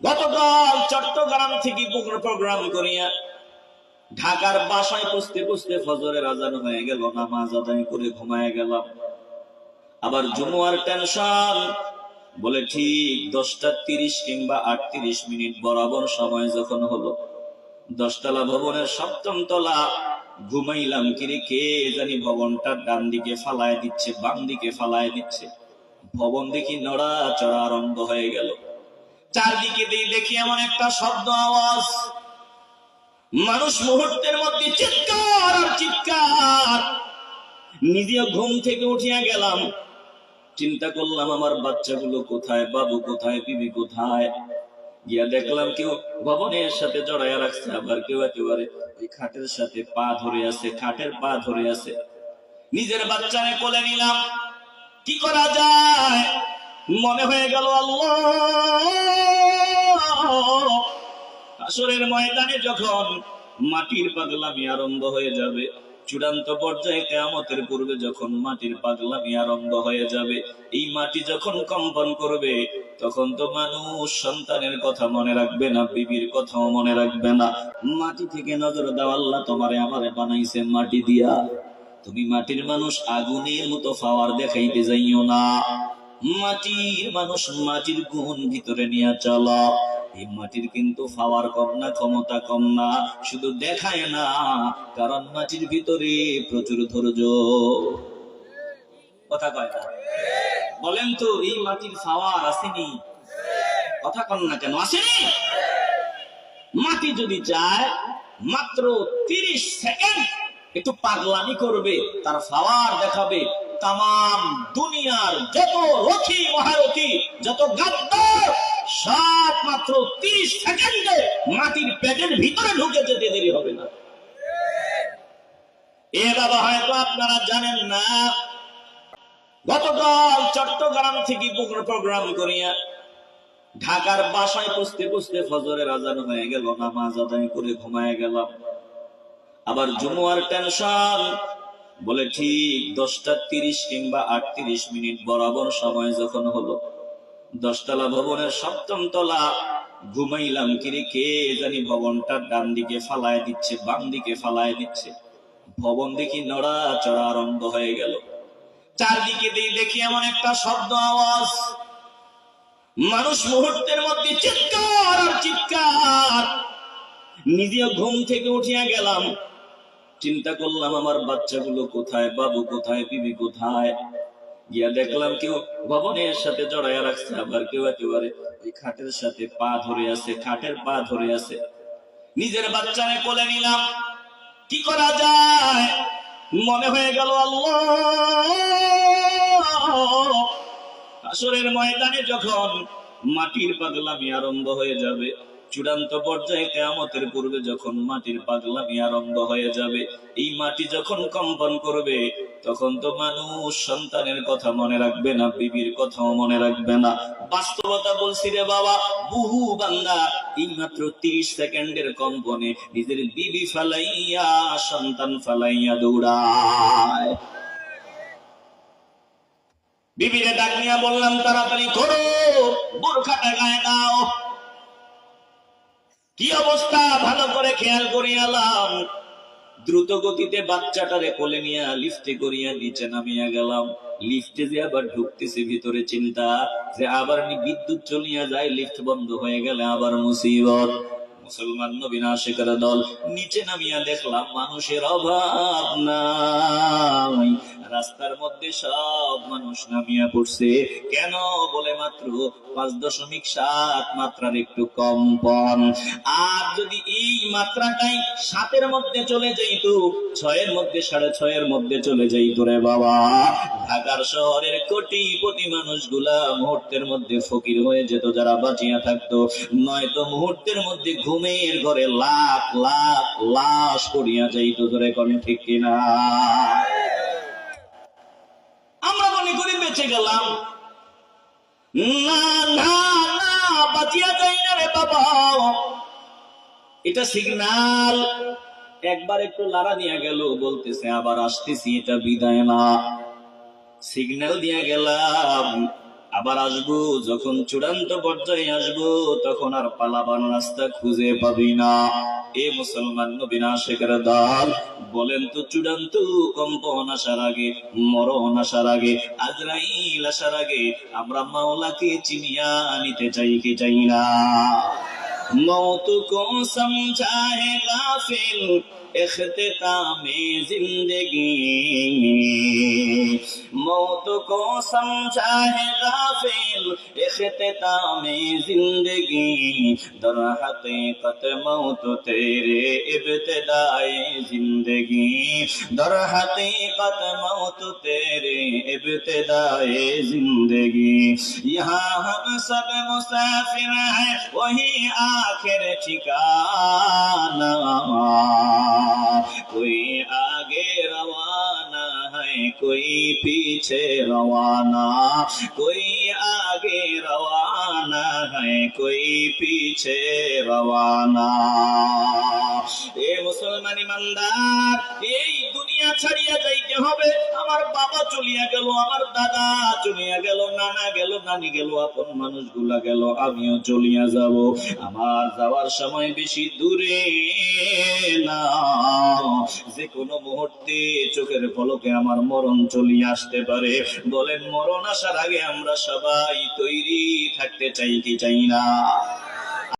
গতকাল চট্টগ্রাম থেকে প্রোগ্রাম করিয়া ঢাকার বাসায় পুষতে পুষতে ফজরের আজান হয়ে গেল, নামাজ আদায় করে ঘুমায় গেলাম। আবার জুমুয়ার টেনশন, বলে ঠিক দশটা তিরিশ কিংবা আটত্রিশ মিনিট বরাবর সময় যখন হলো, দশতলা ভবনের সপ্তম তলা, ঘুমাইলাম কিরে কে জানি ভবনটার ডান দিকে ফালায় দিচ্ছে বাম দিকে ফালায় দিচ্ছে। ভবন দেখি নড়া চড়া আরম্ভ হয়ে গেল। চারদিকে দিয়ে দেখি এমন একটা শব্দ আওয়াজ। মানুষ মুহূর্তের মধ্যে চিৎকার আর চিৎকার। নিজেও ঘুম থেকে উঠিয়া গেলাম। চিন্তা করলাম, আমার বাচ্চাগুলো কোথায়? বাবু কোথায়? বিবি কোথায়? গিয়া দেখলাম কেউ ভবনের সাথে জড়াইয়া রাখছে, আবার কেউ একেবারে খাটের সাথে পা ধরে আছে, খাটের পা ধরে আছে। নিজের বাচ্চারে কোলে নিলাম। কি করা যায়? মনে হয়ে গেল আসরের ময়দানে যখন মাটির পাগলামি আরম্ভ হয়ে যাবে, চূড়ান্ত পর্যায়ে কেয়ামতের পূর্বে যখন মাটির পাগলামি আরম্ভ হয়ে যাবে, এই মাটি যখন কম্পন করবে, তখন তো মানুষ সন্তানের কথা মনে রাখবে না, বিবির কথাও মনে রাখবে না। মাটি থেকে নজর দাও, আল্লাহ তোমারে আমারে বানাইছে মাটি দিয়া। তুমি মাটির মানুষ আগুনের মতো পাওয়ার দেখাইতে যাইও না। মাটির মানুষ মাটির গুণ ভিতরে নিয়ে চলো। এই মাটির কিন্তু পাওয়ার কম না, ক্ষমতা কম না, শুধু দেখায় না, কারণ মাটির ভিতরে প্রচুর ধৈর্য। কথা কয় না? বলেন তো, এই মাটির পাওয়ার আসেনি? কথা কন না কেন, আসেনি? মাটি যদি চায়, মাত্র তিরিশ সেকেন্ড একটু পাগলামি করবে, তার পাওয়ার দেখাবে। তাম দুনিয়ার যত রথি, মহারথী, যত গাদ্দার, সাত মাত্র তিরিশ সেকেন্ডে মাটির পেটের ভিতরে ঢুকে যেতে দেরি হবে না। এ বাবা, হয়তো আপনারা জানেন না, গতকাল চট্টগ্রাম থেকে প্রোগ্রাম করিয়া ঢাকার বাসায় পুষতে পুষতে ফজরের আজান হয়ে গেল, নামাজ আদায় করে ঘুমায় গেলাম। আবার জুমুয়ার টেনশন বলে, ঠিক দশটা তিরিশ কিংবা আটত্রিশ মিনিট বরাবর সময় যখন হলো, দশতলা ভবনের সপ্তম তলা, ঘুমাইলাম কিরে, কে জানি ভবনটার ডান দিকে ফালায় দিচ্ছে বাম দিকে ফালায় দিচ্ছে। ভবন দেখি নড়া চড়া আরম্ভ হয়ে গেল। চারদিকে দেখি এমন একটা শব্দ আওয়াজ। মানুষ মুহূর্তের মধ্যে চিৎকার আর চিৎকার। নিজেও ঘুম থেকে উঠিয়া গেলাম। চিন্তা করলাম আমার বাচ্চাগুলো কোথায়, বাবু কোথায়, বিবি কোথায়? গিয়া দেখলাম কেউ ভবনের সাথে জড়াইয়া রাখছে, আবার কেউ একেবারে ওই খাটের সাথে পা ধরে আছে, খাটের পা ধরে আছে। নিজের বাচ্চারে কোলে নিলাম। কি করা যায়? মনে হয়ে গেল আল্লাহ। আসরের ময়দানে যখন মাটির পাগলামি আরম্ভ হয়ে যাবে চূড়ান্ত পর্যায়ে কেয়ামতের পূর্বে যখন মাটির পাগলামি আরম্ভ হয়ে যাবে, এই মাটি যখন কম্পন করবে, তখন তো মানুষ সন্তানের কথা মনে রাখবে না, বিবির কথাও মনে রাখবে না। বাস্তবতা বলছি রে বাবা, বহু বান্দা এই মাত্র তিরিশ সেকেন্ডের কম্পনে নিজের বিবি ফালাইয়া, সন্তান ফালাইয়া দৌড়ায়। বিবিরে ডাক নিয়ে বললাম, তাড়াতাড়ি করো, বোরখাটা গায়ে দাও। কি অবস্থা? ভালো করে খেয়াল করিয়ালাম দ্রুত গতিতে বাচ্চাটারে কোলে নিয়ে লিফটে করিয়া নিচে নামিয়া গেলাম। লিফটে যে আবার ঢুকতেছে ভিতরে চিন্তা যে আবার নি বিদ্যুৎ চলিয়া যায়, লিফট বন্ধ হয়ে গেলে আবার মুসিবত। মুসলমান নবীন আশেকার দল, নিচে নামিয়া দেখলাম মানুষের অভাব নাই। রাস্তার মধ্যে সব মানুষ নামিয়া পড়ছে। কেন? বলে মাত্র পাঁচ দশমিক সাত মাত্রার একটু কম্পন। আর যদি এই মাত্রাটাই সাতের মধ্যে চলে যাইত, ছয়ের মধ্যে, সাড়ে ছয়ের মধ্যে চলে যাইত রে বাবা। ঢাকার শহরের কোটিপতি মানুষগুলা মুহূর্তের মধ্যে ফকির হয়ে যেত, যারা বাঁচিয়া থাকতো। নয়তো মুহূর্তের মধ্যে ঘুমের ঘরে লাখ লাখ লাশ করিয়া যাইত ধরে কোন ঠিক কিনা। বেঁচে গেলাম। না না না, বাঁচিয়া যাই না রে বাবা। এটা সিগনাল একবার একটু লারা দিয়া গেল, বলতেছে, আবার আসতেছি, এটা বিদায় না। সিগন্যাল দিয়া গেলাম। আবার আসব, যখন চূড়ান্ত পর্যায়ে আসব, তখন আর পালাবার রাস্তা খুঁজে পাবি না। এ মুসলমান বিনাশেকের দল, বলেন তো চূড়ান্ত কম্পন আসার আগে, মরণ আসার আগে, আজরাইল আসার আগে, আমরা মাওলাকে চিনিয়া নিতে চাই কি চাই না? मौत को समझा है गाफिल इख्तिताम जिंदगी मौत को समझा है गाफिल इख्तिताम जिंदगी दर हकीकत मौत तेरे इब्तदाए जिंदगी दर हकीकत मौत तेरे इब्तदाए जिंदगी यहाँ हम सब मुसाफिर हैं वही आखिर ठिकाना कोई आगे रवाना है कोई पीछे रवाना कोई आगे रवाना है कोई पीछे रवाना এ মুসলমান ইমানদার এই দুনিয়া ছাড়িয়া যাইতে হবে আমার বাবা চলিয়া গেল, আমার দাদা চলিয়া গেল, নানা গেল, নানি গেল, আপন মানুষগুলা গেল, আমিও চলিয়া যাব। আমার যাওয়ার সময় বেশি দূরে না। যে কোনো মুহূর্তে চোখের পলকে আমার মরণ চলিয়ে আসতে পারে। বলেন, মরণ আসার আগে আমরা সবাই তৈরি থাকতে চাই কি চাই না?